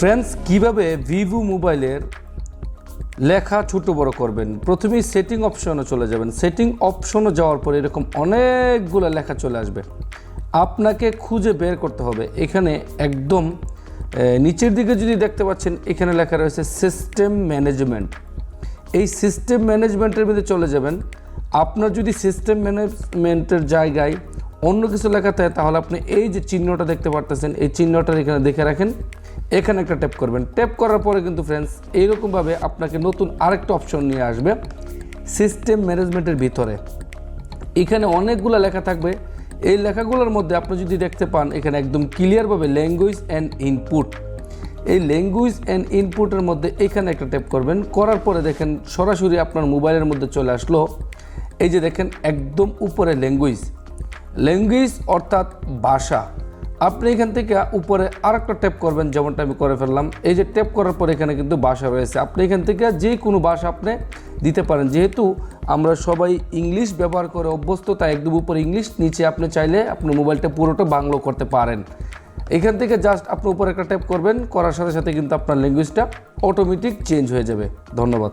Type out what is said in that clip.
Friends কীভাবে Vivo মোবাইলের লেখা ছোট বড় করবেন? প্রথমেই সেটিং অপশনে চলে যাবেন। সেটিং অপশনে যাওয়ার পরে এরকম অনেকগুলো লেখা চলে আসবে। আপনাকে খুঁজে বের করতে হবে। এখানে একদম নিচের দিকে যদি দেখতে পাচ্ছেন, এখানে লেখা রয়েছে সিস্টেম ম্যানেজমেন্ট এই সিস্টেম ম্যানেজমেন্টের মধ্যে চলে যাবেন। আপনার যদি সিস্টেম ম্যানেজমেন্টের জায়গায় অন্য কিছু লেখা থাকে, তাহলে আপনি এই যে চিহ্নটা দেখতে পারতেছেন, এই চিহ্নটা এখানে দেখে রাখেন। এখানে একটা ট্যাপ করবেন। ট্যাপ করার পরে কিন্তু ফ্রেন্ডস এইরকমভাবে আপনাকে নতুন আরেকটা অপশন নিয়ে আসবে সিস্টেম ম্যানেজমেন্টের ভিতরে। এখানে অনেকগুলো লেখা থাকবে। এই লেখাগুলোর মধ্যে আপনি যদি দেখতে পান, এখানে একদম ক্লিয়ারভাবে ল্যাঙ্গুয়েজ অ্যান্ড ইনপুট এই ল্যাঙ্গুয়েজ অ্যান্ড ইনপুটের মধ্যে এখানে একটা ট্যাপ করবেন। করার পরে দেখেন, সরাসরি আপনার মোবাইলের মধ্যে চলে আসলো। এই যে দেখেন, একদম উপরে ল্যাঙ্গুয়েজ ল্যাঙ্গুয়েজ অর্থাৎ ভাষা। আপনি এখান থেকে উপরে আরেকটা ট্যাপ করবেন, যেমনটা আমি করে ফেললাম। এই যে ট্যাপ করার পর এখানে কিন্তু ভাষা রয়েছে। আপনি এখান থেকে যে কোনো ভাষা আপনি দিতে পারেন। যেহেতু আমরা সবাই ইংলিশ ব্যবহার করে অভ্যস্ত, তাই একদম উপরে ইংলিশ, নিচে আপনি চাইলে আপনি মোবাইলটা পুরোটা বাংলো করতে পারেন। এখান থেকে জাস্ট আপনি উপরে একটা ট্যাপ করবেন, করার সাথে সাথে কিন্তু আপনার ল্যাঙ্গুয়েজটা অটোমেটিক চেঞ্জ হয়ে যাবে। ধন্যবাদ।